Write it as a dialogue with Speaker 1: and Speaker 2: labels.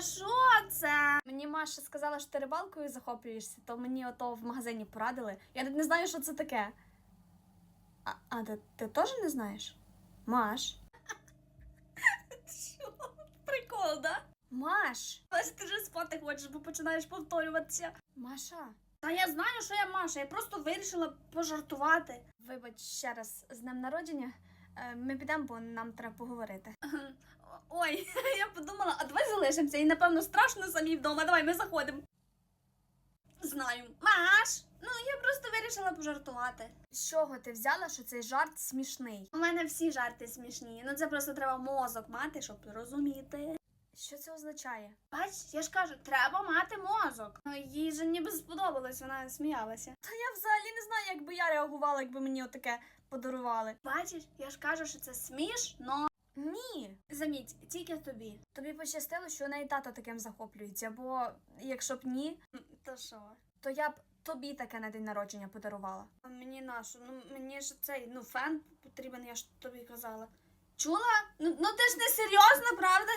Speaker 1: Що це? Мені Маша сказала, що ти рибалкою захоплюєшся, то мені ото в магазині порадили. Я не знаю, що це таке. А, а ти, ти теж не знаєш? Маш? Що? Прикол, да? Маш! Маш, ти вже спати хочеш, бо починаєш повторюватися. Маша. Та я знаю, що я Маша, я просто вирішила пожартувати. Вибач ще раз з днем народження. Е, Ми підемо, бо нам треба поговорити. Ой, я подумала, а давай залишимося і напевно страшно самі вдома. Давай ми заходимо. Знаю. Маш, ну я просто вирішила пожартувати. З чого ти взяла, що цей жарт смішний? У мене всі жарти смішні. Ну це просто треба мозок мати, щоб розуміти. Що це означає? Бач, я ж кажу, треба мати мозок. Ну, їй же ніби сподобалось, вона сміялася. Та я взагалі не знаю, як би я реагувала, якби мені отаке подарували. Бачиш, я ж кажу, що це смішно. Ні. Заміть, тільки тобі. Тобі пощастило, що неї тато таким захоплюється, бо якщо б ні, то що? То я б тобі таке на день народження подарувала. А мені нашу, ну мені ж цей ну фен потрібен, я ж тобі казала. Чула? Ну, ну ти ж не серйозно, правда?